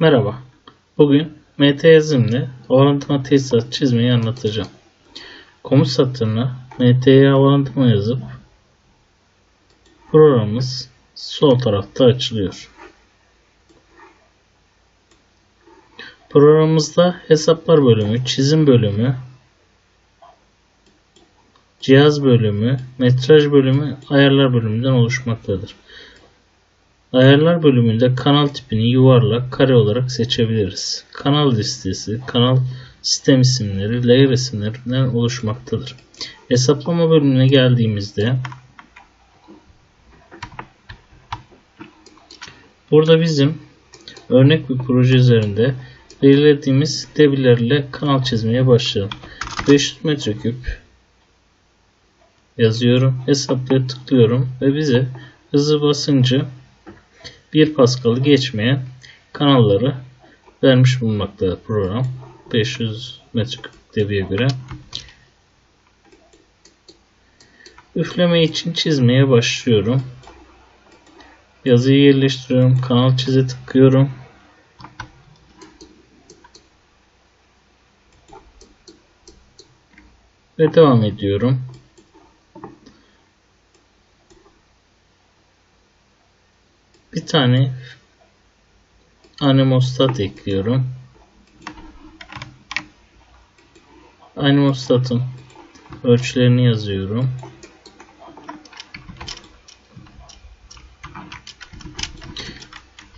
Merhaba. Bugün MT yazımla havalandırma tesisat çizmeyi anlatacağım. Komut satırına MT'ye havalandırma yazıp programımız sol tarafta açılıyor. Programımızda hesaplar bölümü, çizim bölümü, cihaz bölümü, metraj bölümü, ayarlar bölümünden oluşmaktadır. Ayarlar bölümünde kanal tipini yuvarlak, kare olarak seçebiliriz. Kanal listesi, kanal sistem isimleri, layer isimlerinden oluşmaktadır. Hesaplama bölümüne geldiğimizde burada bizim örnek bir proje üzerinde belirlediğimiz debilerle kanal çizmeye başlayalım. 500 metreküp yazıyorum. Hesaplaya tıklıyorum ve bize hızı basıncı 1 Pascal'ı geçmeyen kanalları vermiş bulunmaktadır program. 500 metreküp debiye göre. Üfleme için çizmeye başlıyorum. Yazıyı yerleştiriyorum. Kanal çize tıklıyorum. Ve devam ediyorum. Tane animostat ekliyorum. Animostatın ölçülerini yazıyorum.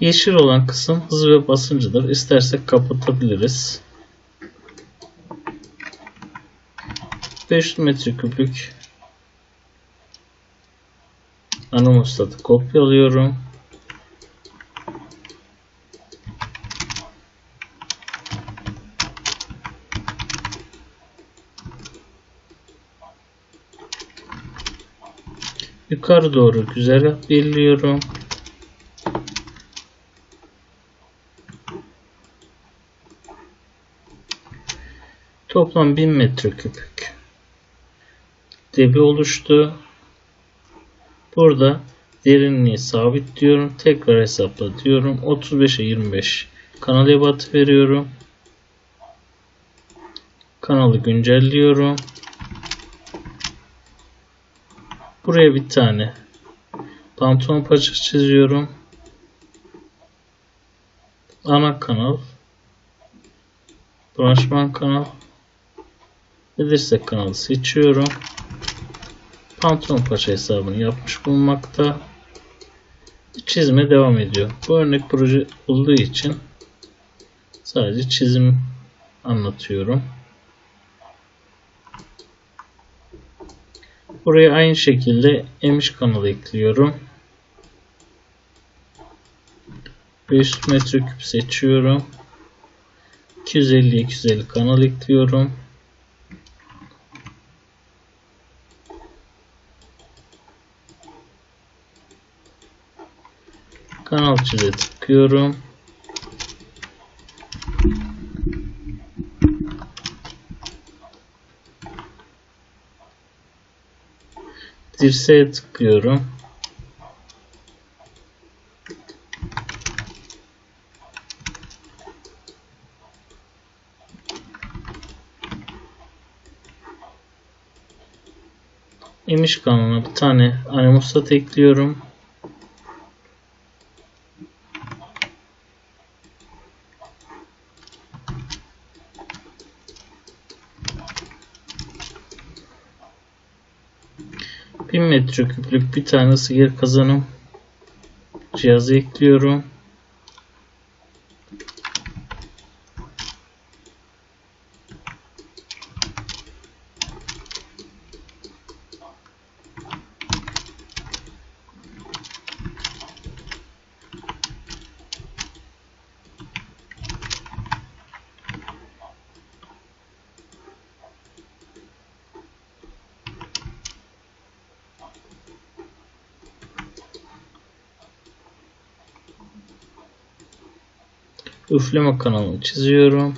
Yeşil olan kısım hız ve basıncıdır. İstersek kapatabiliriz. 500 metreküplük animostatı kopyalıyorum. Yukarı doğru güzergah belirliyorum. Toplam 1000 metreküp debi oluştu. Burada derinliği sabit diyorum. Tekrar hesapla diyorum. 35'e 25 kanal ebatı veriyorum. Kanalı güncelliyorum. Buraya bir tane pantolon paçası çiziyorum. Ana kanal. Branşman kanal. Ve dirsek kanalı seçiyorum. Pantolon paça hesabını yapmış bulunmakta. Çizime devam ediyor. Bu örnek proje olduğu için sadece çizim anlatıyorum. Buraya aynı şekilde emiş kanalı ekliyorum. 500 metreküp seçiyorum. 250 250 kanal ekliyorum. Kanal çize tıklıyorum. Dirseğe tıklıyorum. emiş kanalına bir tane animostat ekliyorum. Metreküplük bir tane yer kazanım cihazı ekliyorum. Üfleme kanalını çiziyorum.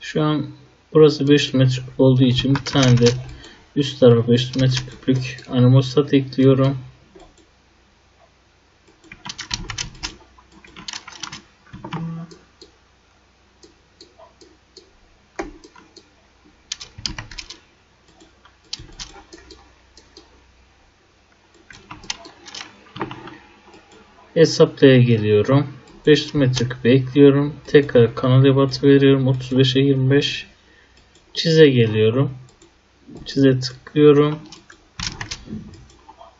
Şu an burası 500 metreküp olduğu için bir tane de üst tarafa 500 metreküplük animostat ekliyorum. Hesaplaya geliyorum. 500 metreküp ekliyorum. Tekrar kanal ebatı veriyorum. 35'e 25. Çize geliyorum. Çize tıklıyorum.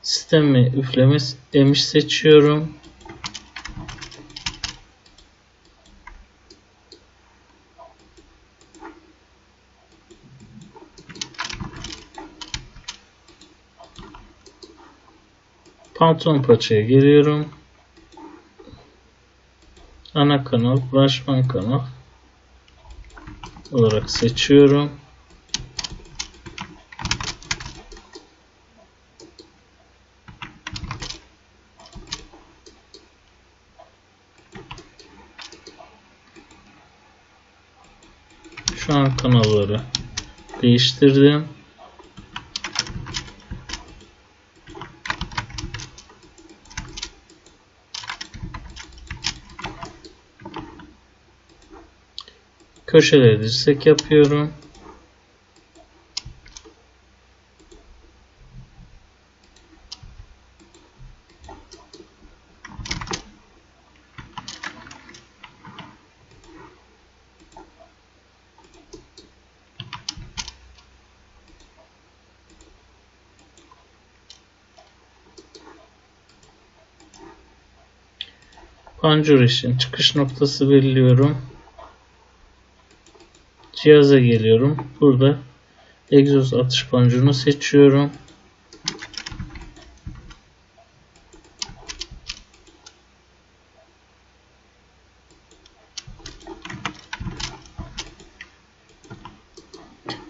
Sistemi üfleme emiş seçiyorum. Pantolon paçaya geliyorum. Ana kanal, branşman kanal olarak seçiyorum. Şu an kanalları değiştirdim. Köşeleri dirsek yapıyorum. Pancur için çıkış noktası belirliyorum. Cihaza geliyorum. Burada egzoz atış pancurunu seçiyorum.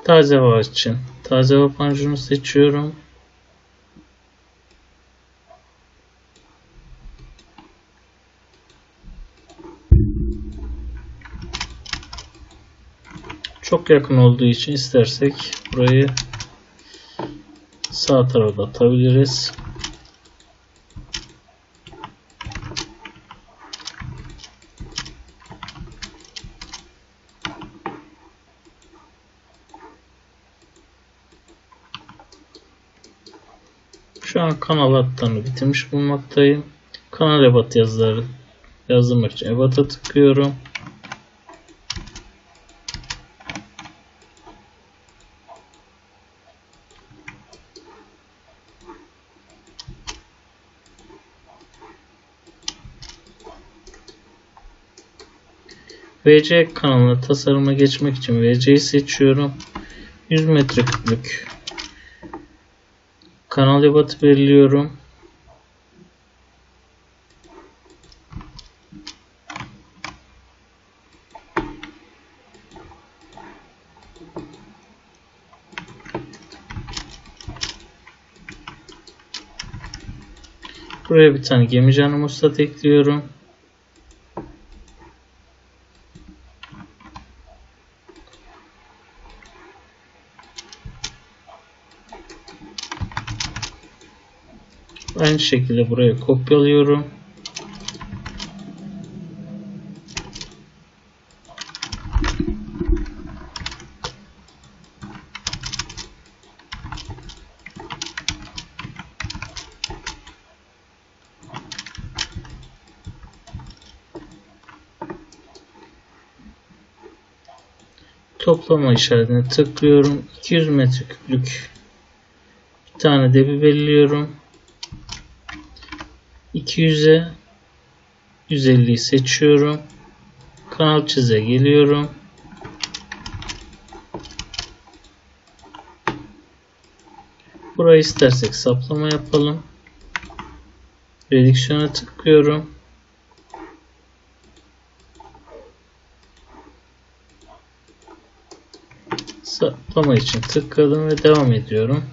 Taze hava için taze hava pancurunu seçiyorum. Çok yakın olduğu için istersek burayı sağ tarafa atabiliriz. Şu an kanal hatlarını bitirmiş bulmaktayım. Kanal ebat yazıları yazdırmak için ebata tıklıyorum. VC kanalına tasarıma geçmek için VC'yi seçiyorum. 100 metreküplük kanal ebatı belirliyorum. Buraya bir tane gemi canı mustat ekliyorum. Aynı şekilde buraya kopyalıyorum. Toplama işaretine tıklıyorum. 200 metreküplük bir tane debi belirliyorum. 200'e 150'yi seçiyorum. Kanal çize geliyorum. Burayı istersek saplama yapalım. Redüksiyona tıklıyorum. Saplama için tıkladım ve devam ediyorum.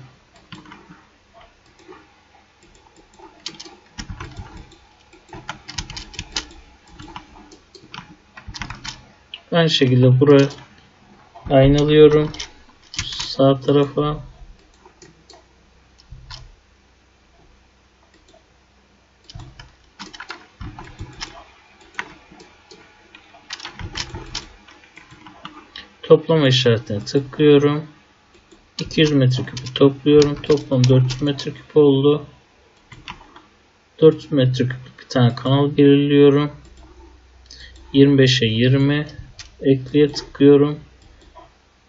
Aynı şekilde buraya aynalıyorum. Sağ tarafa. Toplama işaretine tıklıyorum. 200 metreküpü topluyorum. Toplam 400 metreküp oldu. 400 metreküplük bir tane kanal belirliyorum. 25'e 20 ekleye tıklıyorum.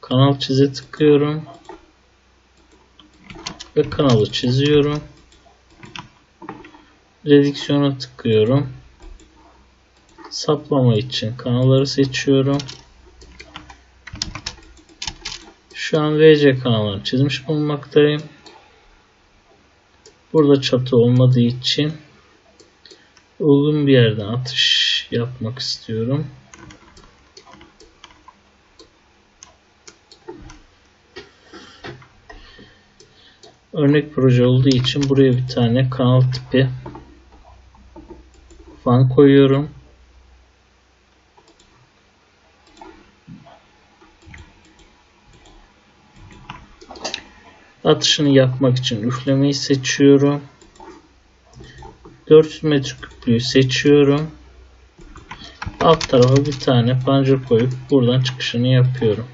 Kanal çize tıklıyorum. Ve kanalı çiziyorum. Redüksiyona tıklıyorum. Saplama için kanalları seçiyorum. Şu an VC kanalını çizmiş bulunmaktayım. Burada çatı olmadığı için uygun bir yerden atış yapmak istiyorum. Örnek proje olduğu için buraya bir tane kanal tipi fan koyuyorum. Atışını yapmak için üflemeyi seçiyorum. 400 metreküplüğü seçiyorum. Alt tarafa bir tane panjur koyup buradan çıkışını yapıyorum.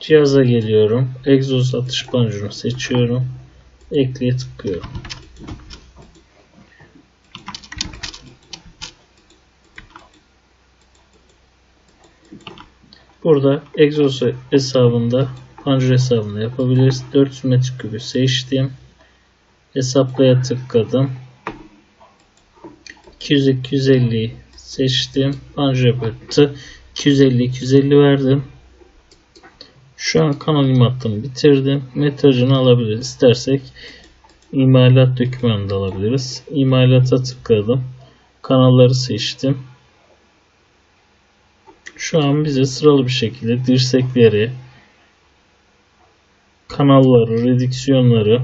Cihaza geliyorum. Egzoz atış panjurunu seçiyorum. Ekleye tıklıyorum. Burada egzoz hesabında panjur hesabında yapabiliriz. 400 metreküpü seçtim. Hesaplaya tıkladım. 200-250 seçtim. Panjur yapıtı 250-250 verdim. Şu an kanal imalatını bitirdim. Metrajını alabiliriz. İstersek imalat dokümanını da alabiliriz. İmalata tıkladım. Kanalları seçtim. Şu an bize sıralı bir şekilde dirsekleri, kanalları, redüksiyonları,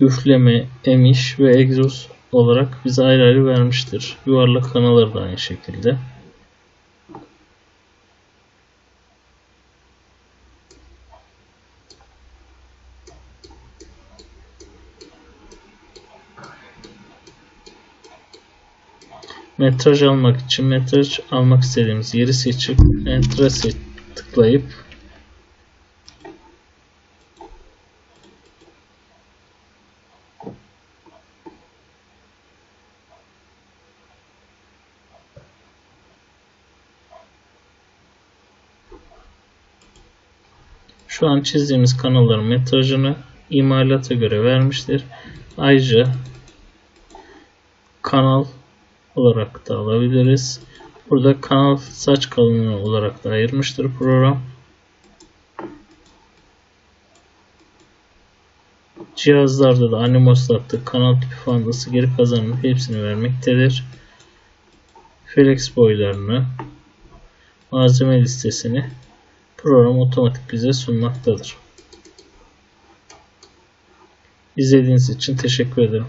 üfleme, emiş ve egzoz olarak bize ayrı ayrı vermiştir. Yuvarlak kanalları da aynı şekilde. Metraj almak için metraj almak istediğimiz yeri seçip Enter'a tıklayıp Şu an çizdiğimiz kanalların metrajını imalata göre vermiştir. Ayrıca kanal olarak da alabiliriz. Burada kanal saç kalınlığı olarak da ayırmıştır program. Cihazlarda da Animoslat'ta kanal tipi fandası geri kazanımı hepsini vermektedir. Flex boylarını, malzeme listesini program otomatik bize sunmaktadır. İzlediğiniz için teşekkür ederim.